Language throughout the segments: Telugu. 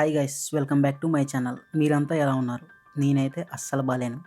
Hi guys welcome back to my channel మీరంతా ఎలా ఉన్నారు? నేనైతే అస్సలు బాలేను.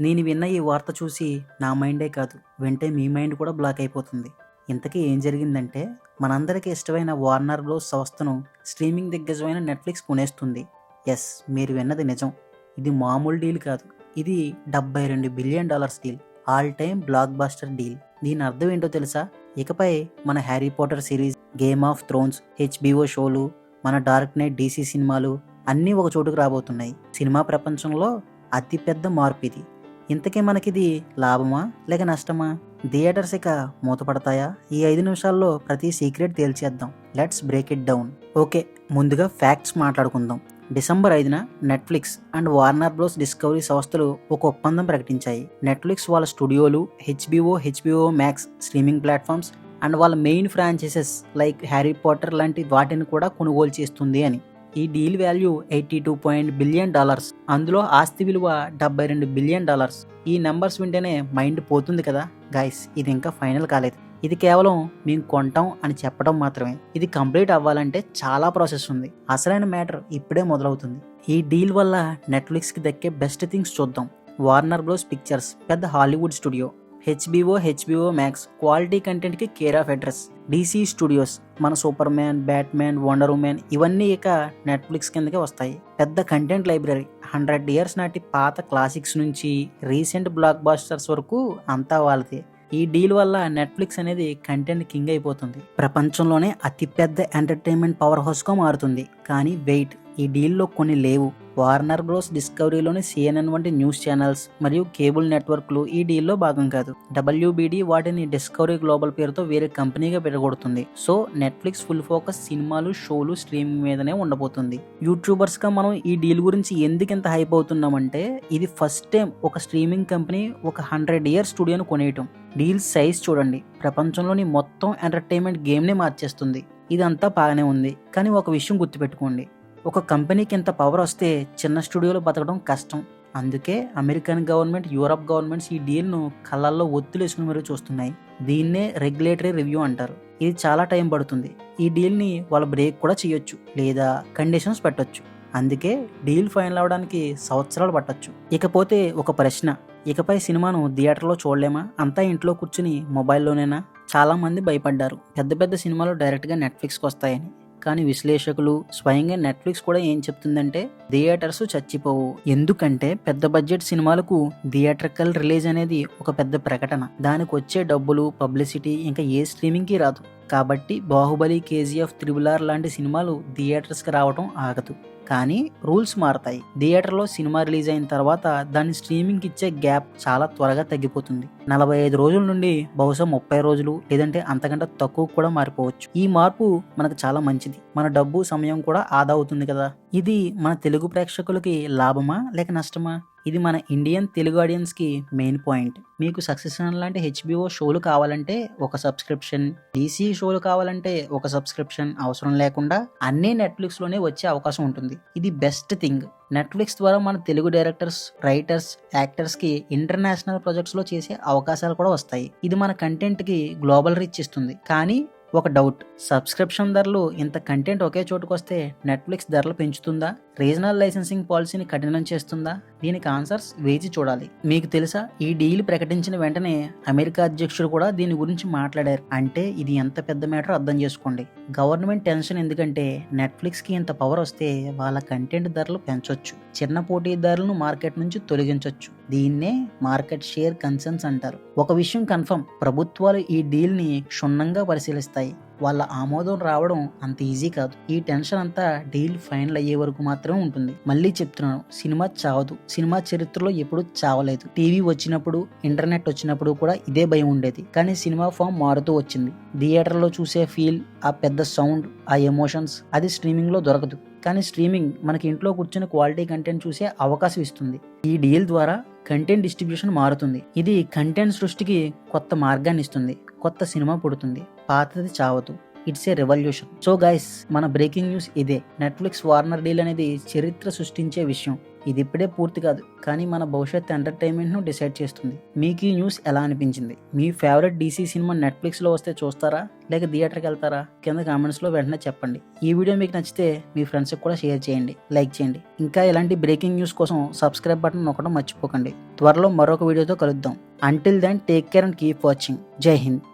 నేను విన్న ఈ వార్త చూసి నా మైండే కాదు. వెంటే మీ మైండ్ కూడా బ్లాక్ అయిపోతుంది. ఇంతకీ ఏం జరిగిందంటే మనందరికీ ఇష్టమైన వార్నర్ బ్రోస్ సంస్థను స్ట్రీమింగ్ దిగ్గజమైన నెట్ఫ్లిక్స్ కొనేస్తుంది. ఎస్ మీరు విన్నది నిజం. ఇది మామూలు డీల్ కాదు. ఇది డెబ్బై రెండు billion dollars deal all time blockbuster deal దీని అర్థం ఏంటో తెలుసా? ఇకపై మన Harry Potter series Game of Thrones HBO షోలు మన డార్క్ నైట్ డీసీ సినిమాలు అన్నీ ఒక చోటుకు రాబోతున్నాయి. సినిమా ప్రపంచంలో అతిపెద్ద మార్పు ఇది. ఇంతకీ మనకిది లాభమా లేక నష్టమా? థియేటర్స్ ఇక మూతపడతాయా? ఈ ఐదు నిమిషాల్లో ప్రతి secret తేల్చేద్దాం. Let's break it down. Okay ముందుగా ఫ్యాక్ట్స్ మాట్లాడుకుందాం. డిసెంబర్ ఐదున Netflix and Warner Bros Discovery సంస్థలు ఒక ఒప్పందం ప్రకటించాయి. నెట్ఫ్లిక్స్ వాళ్ళ స్టూడియోలు HBO HBO Max streaming platforms and వాళ్ళ main franchises like Harry Potter లాంటి వాటిని కూడా కొనుగోలు చేస్తుంది అని. ఈ deal value eighty two point billion dollars. అందులో ఆస్తి విలువ డెబ్బై రెండు బిలియన్ డాలర్స్. ఈ నెంబర్స్ వింటేనే మైండ్ పోతుంది కదా. గైస్ ఇది ఇంకా ఫైనల్ కాలేదు. ఇది కేవలం మేము కొంటాం అని చెప్పడం మాత్రమే. ఇది కంప్లీట్ అవ్వాలంటే చాలా ప్రాసెస్ ఉంది. అసలైన మ్యాటర్ ఇప్పుడే మొదలవుతుంది. ఈ డీల్ వల్ల నెట్ఫ్లిక్స్కి దక్కే బెస్ట్ థింగ్స్ చూద్దాం. వార్నర్ బ్రోస్ పిక్చర్స్ పెద్ద Hollywood studio. HBO HBO Max quality కంటెంట్కి care of address. DC studios మన Superman Batman Wonder Woman ఇవన్నీ ఇక నెట్ఫ్లిక్స్ కిందకే వస్తాయి. పెద్ద కంటెంట్ లైబ్రరీ హండ్రెడ్ ఇయర్స్ నాటి పాత క్లాసిక్స్ నుంచి రీసెంట్ బ్లాక్ బాస్టర్స్ వరకు అంతా వాళ్ళదే. ఈ డీల్ వల్ల నెట్ఫ్లిక్స్ అనేది కంటెంట్ కింగ్ అయిపోతుంది. ప్రపంచంలోనే అతిపెద్ద ఎంటర్టైన్మెంట్ పవర్ హౌస్గా మారుతుంది. కానీ వెయిట్ ఈ డీల్లో కొన్ని లేవు. వార్నర్ బ్రోస్ డిస్కవరీలోని సిఎన్ఎన్ వంటి న్యూస్ ఛానల్స్ మరియు కేబుల్ నెట్వర్క్లు ఈ డీల్లో భాగం కాదు. డబ్ల్యూబీడీ వాటిని డిస్కవరీ గ్లోబల్ పేరుతో వేరే కంపెనీగా పెరగొడుతుంది సో నెట్ఫ్లిక్స్ ఫుల్ ఫోకస్ సినిమాలు షోలు స్ట్రీమింగ్ మీదనే ఉండబోతుంది. యూట్యూబర్స్గా మనం ఈ డీల్ గురించి ఎందుకు ఇంత హైప్ అవుతున్నామంటే ఇది ఫస్ట్ టైం ఒక స్ట్రీమింగ్ కంపెనీ ఒక హండ్రెడ్ ఇయర్ స్టూడియోను కొనేయటం. డీల్ సైజ్ చూడండి. ప్రపంచంలోని మొత్తం ఎంటర్టైన్మెంట్ గేమ్ని మార్చేస్తుంది. ఇదంతా బాగానే ఉంది. కానీ ఒక విషయం గుర్తుపెట్టుకోండి. ఒక కంపెనీకి ఇంత పవర్ వస్తే చిన్న స్టూడియోలో బతకడం కష్టం. అందుకే అమెరికన్ గవర్నమెంట్ యూరప్ గవర్నమెంట్స్ ఈ డీల్ను కళ్ళల్లో ఒత్తులు వేసుకుని మరీ చూస్తున్నాయి. దీన్నే రెగ్యులేటరీ రివ్యూ అంటారు. ఇది చాలా టైం పడుతుంది. ఈ డీల్ని వాళ్ళ బ్రేక్ కూడా చేయొచ్చు లేదా కండిషన్స్ పెట్టొచ్చు. అందుకే డీల్ ఫైనల్ అవడానికి సంవత్సరాలు పట్టొచ్చు. ఇకపోతే ఒక ప్రశ్న. ఇకపై సినిమాను థియేటర్లో చూడలేమా? అంతా ఇంట్లో కూర్చుని మొబైల్లోనేనా? చాలామంది భయపడ్డారు. పెద్ద పెద్ద సినిమాలు డైరెక్ట్గా నెట్ఫ్లిక్స్కి వస్తాయని కానీ విశ్లేషకులు స్వయంగా నెట్ఫ్లిక్స్ కూడా ఏం చెప్తుందంటే థియేటర్స్ చచ్చిపోవు. ఎందుకంటే పెద్ద బడ్జెట్ సినిమాలకు థియేటర్కల్ రిలీజ్ అనేది ఒక పెద్ద ప్రకటన. దానికి వచ్చే డబ్బులు పబ్లిసిటీ ఇంకా ఏ స్ట్రీమింగ్కి రాదు. కాబట్టి బాహుబలి కేజీఎఫ్ త్రిబులార్ లాంటి సినిమాలు థియేటర్స్కి రావడం ఆగదు. కానీ రూల్స్ మారతాయి. థియేటర్లో సినిమా రిలీజ్ అయిన తర్వాత దాన్ని స్ట్రీమింగ్ ఇచ్చే గ్యాప్ చాలా త్వరగా తగ్గిపోతుంది. నలభై ఐదు రోజుల నుండి బహుశా ముప్పై రోజులు లేదంటే అంతకంటే తక్కువ కూడా మారిపోవచ్చు. ఈ మార్పు మనకు చాలా మంచిది. మన డబ్బు సమయం కూడా ఆదా అవుతుంది కదా. ఇది మన తెలుగు ప్రేక్షకులకి లాభమా లేక నష్టమా? ఇది మన ఇండియన్ తెలుగు ఆడియన్స్కి మెయిన్ పాయింట్. మీకు సక్సెషన్ లాంటి హెచ్బిఓ షోలు కావాలంటే ఒక సబ్స్క్రిప్షన్ డీసీ షోలు కావాలంటే ఒక సబ్స్క్రిప్షన్ అవసరం లేకుండా అన్నీ నెట్ఫ్లిక్స్లోనే వచ్చే అవకాశం ఉంటుంది. ఇది బెస్ట్ థింగ్. నెట్ఫ్లిక్స్ ద్వారా మన తెలుగు డైరెక్టర్స్ రైటర్స్ యాక్టర్స్కి ఇంటర్నేషనల్ ప్రాజెక్ట్స్లో చేసే అవకాశాలు కూడా వస్తాయి. ఇది మన కంటెంట్కి గ్లోబల్ రీచ్ ఇస్తుంది. కానీ ఒక డౌట్ సబ్స్క్రిప్షన్ ధరలు ఇంత కంటెంట్ ఒకే చోటుకు వస్తే నెట్ఫ్లిక్స్ ధరలు పెంచుతుందా? రీజనల్ లైసెన్సింగ్ పాలసీని కఠినం చేస్తుందా? దీనికి ఆన్సర్స్ వేచి చూడాలి. మీకు తెలుసా ఈ డీల్ ప్రకటించిన వెంటనే అమెరికా అధ్యక్షుడు కూడా దీని గురించి మాట్లాడారు. అంటే ఇది ఎంత పెద్ద మ్యాటర్ అర్థం చేసుకోండి. గవర్నమెంట్ టెన్షన్ ఎందుకంటే నెట్ఫ్లిక్స్కి ఇంత పవర్ వస్తే వాళ్ళ కంటెంట్ ధరలు పెంచొచ్చు. చిన్న పోటీదారులను మార్కెట్ నుంచి తొలగించవచ్చు దీన్నే మార్కెట్ షేర్ కన్సర్న్స్ అంటారు. ఒక విషయం కన్ఫర్మ్ ప్రభుత్వాలు ఈ డీల్ని క్షుణ్ణంగా పరిశీలిస్తాయి. వాళ్ళ ఆమోదం రావడం అంత ఈజీ కాదు. ఈ టెన్షన్ అంతా డీల్ ఫైనల్ అయ్యే వరకు మాత్రమే ఉంటుంది. మళ్ళీ చెప్తున్నాను సినిమా చావదు. సినిమా చరిత్రలో ఎప్పుడు చావలేదు. టీవీ వచ్చినప్పుడు ఇంటర్నెట్ వచ్చినప్పుడు కూడా ఇదే భయం ఉండేది. కానీ సినిమా ఫామ్ మారుతూ వచ్చింది. థియేటర్లో చూసే ఫీల్ ఆ పెద్ద సౌండ్ ఆ ఎమోషన్స్ అది స్ట్రీమింగ్లో దొరకదు. కానీ స్ట్రీమింగ్ మనకి ఇంట్లో కూర్చుని క్వాలిటీ కంటెంట్ చూసే అవకాశం ఇస్తుంది. ఈ డీల్ ద్వారా కంటెంట్ డిస్ట్రిబ్యూషన్ మారుతుంది. ఇది కంటెంట్ సృష్టికి కొత్త మార్గాన్ని ఇస్తుంది. కొత్త సినిమా పుడుతుంది. పాతది చావదు. It's a revolution so guys మన బ్రేకింగ్ న్యూస్ ఇదే. నెట్ఫ్లిక్స్ వార్నర్ డీల్ అనేది చరిత్ర సృష్టించే విషయం. ఇది ఇప్పుడే పూర్తి కాదు. కానీ మన భవిష్యత్ ఎంటర్టైన్మెంట్ను డిసైడ్ చేస్తుంది. మీకు ఈ న్యూస్ ఎలా అనిపించింది? మీ ఫేవరెట్ డీసీ సినిమా నెట్ఫ్లిక్స్లో వస్తే చూస్తారా? లేక థియేటర్కి వెళ్తారా? కింద కామెంట్స్లో వెంటనే చెప్పండి. ఈ వీడియో మీకు నచ్చితే మీ ఫ్రెండ్స్కి కూడా షేర్ చేయండి. లైక్ చేయండి. ఇంకా ఇలాంటి బ్రేకింగ్ న్యూస్ కోసం సబ్స్క్రైబ్ బటన్ నొక్కడం మర్చిపోకండి. త్వరలో మరొక వీడియోతో కలుద్దాం. Until then take care and keep watching జై హింద్.